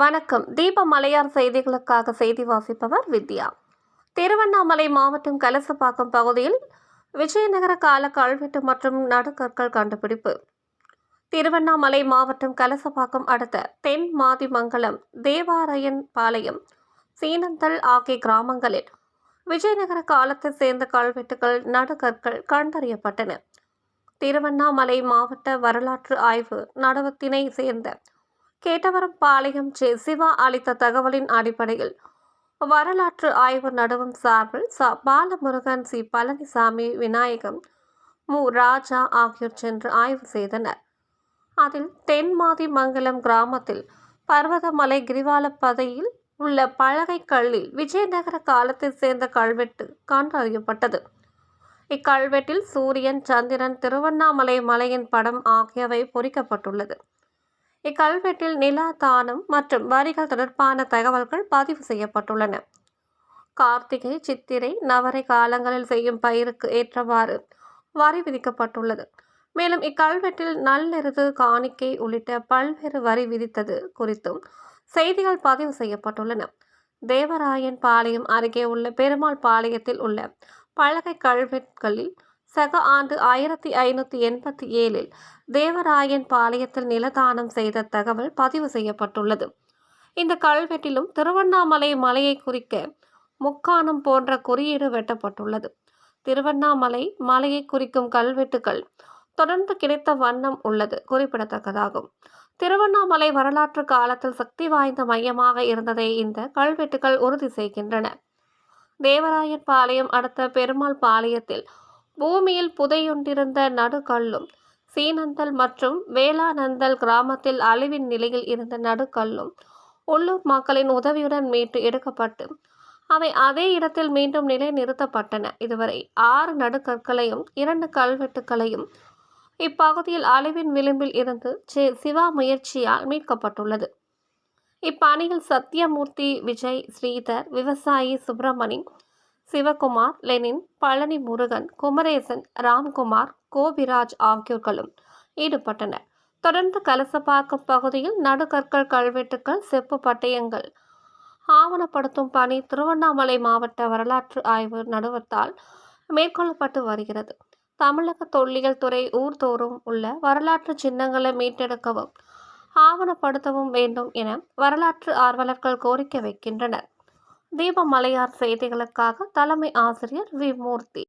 வணக்கம். தீப மலையார் செய்திகளுக்காக செய்தி வாசிப்பவர் வித்யா. திருவண்ணாமலை மாவட்டம் கலசப்பாக்கம் பகுதியில் விஜயநகர கால கல்வெட்டு மற்றும் நடுக்கற்கள் கண்டுபிடிப்பு. திருவண்ணாமலை மாவட்டம் கலசப்பாக்கம் அடுத்த தென் மாதிமங்கலம் தேவாரையன் பாளையம் சீனந்தல் ஆகிய கிராமங்களில் விஜயநகர காலத்தை சேர்ந்த கல்வெட்டுகள் நடுகற்கள் கண்டறியப்பட்டன. திருவண்ணாமலை மாவட்ட வரலாற்று ஆய்வு நடவத்தினை சேர்ந்த கேட்டவரம் பாளையம் ஜே சிவா அளித்த தகவலின் அடிப்படையில் வரலாற்று ஆய்வு நடுவம் சார்பில் ச பாலமுருகன் சி பழனிசாமி விநாயகம் மு. ராஜா ஆகியோர் சென்று ஆய்வு செய்தனர். அதில் தென்மாதி மங்கலம் கிராமத்தில் பர்வதமலை கிரிவாலப்பதையில் உள்ள பழகை கல்லில் விஜயநகர காலத்தைச் சேர்ந்த கல்வெட்டு கண்டறியப்பட்டது. இக்கல்வெட்டில் சூரியன் சந்திரன் திருவண்ணாமலை மலையின் படம் ஆகியவை பொறிக்கப்பட்டுள்ளது. இக்கல்வெட்டில் நில தானம் மற்றும் வரிகள் தொடர்பான தகவல்கள் பதிவு செய்யப்பட்டுள்ளன. கார்த்திகை சித்திரை நவரை காலங்களில் செய்யும் பயிருக்கு ஏற்றவாறு வரி விதிக்கப்பட்டுள்ளது. மேலும் இக்கல்வெட்டில் நல்லெருது காணிக்கை உள்ளிட்ட பல்வேறு வரி விதித்தது குறித்தும் செய்திகள் பதிவு செய்யப்பட்டுள்ளன. தேவராயன் பாளையம் அருகே உள்ள பெருமாள் பாளையத்தில் உள்ள பலகை கல்வெட்களில் சக ஆண்டு ஆயிரத்தி ஐநூற்றி எண்பத்தி ஏழில் தேவராயன் பாளையத்தில் நிலதானம் செய்த தகவல் பதிவு செய்யப்பட்டுள்ளது. இந்த கல்வெட்டிலும் திருவண்ணாமலை மலையை குறிக்க முக்காணம் போன்ற குறியீடு வெட்டப்பட்டுள்ளது. திருவண்ணாமலை மலையை குறிக்கும் கல்வெட்டுகள் தொடர்ந்து கிடைத்த வண்ணம் உள்ளது குறிப்பிடத்தக்கதாகும். திருவண்ணாமலை வரலாற்று காலத்தில் சக்தி வாய்ந்த மையமாக இருந்ததை இந்த கல்வெட்டுகள் உறுதி செய்கின்றன. தேவராயன் பாளையம் அடுத்த பெருமாள் பாளையத்தில் பூமியில் புதையுண்டிருந்த நடுகல்லும் சீனந்தல் மற்றும் வேளானந்தல் கிராமத்தில் அழிவின் நிலையில் இருந்த நடுக்கல்லும் உள்ளூர் மக்களின் உதவியுடன் மீட்டு எடுக்கப்பட்டு அவை அதே இடத்தில் மீண்டும் நிலை நிறுத்தப்பட்டன இதுவரை ஆறு நடுக்கற்களையும் இரண்டு கல்வெட்டுக்களையும் இப்பகுதியில் அழிவின் விளிம்பில் இருந்து சே சிவா முயற்சியால் மீட்கப்பட்டுள்ளது. இப்பணியில் சத்யமூர்த்தி விஜய் ஸ்ரீதர் விவசாயி சுப்பிரமணி சிவகுமார் லெனின் பழனி முருகன் குமரேசன் ராம்குமார் கோபிராஜ் ஆகியோர்களும் ஈடுபட்டனர். தொடர்ந்து கலசப்பாக்கம் பகுதியில் நடுகற்கள் கல்வெட்டுக்கள் செப்பு பட்டயங்கள் ஆவணப்படுத்தும் பணி திருவண்ணாமலை மாவட்ட வரலாற்று ஆய்வு நடுவத்தால் மேற்கொள்ளப்பட்டு வருகிறது. தமிழக தொல்லியல் துறை ஊர்தோறும் உள்ள வரலாற்று சின்னங்களை மீட்டெடுக்கவும் ஆவணப்படுத்தவும் வேண்டும் என வரலாற்று ஆர்வலர்கள் கோரிக்கை வைக்கின்றனர். தீபமலையார் செய்திகளுக்காக தலைமை ஆசிரியர் வி மூர்த்தி.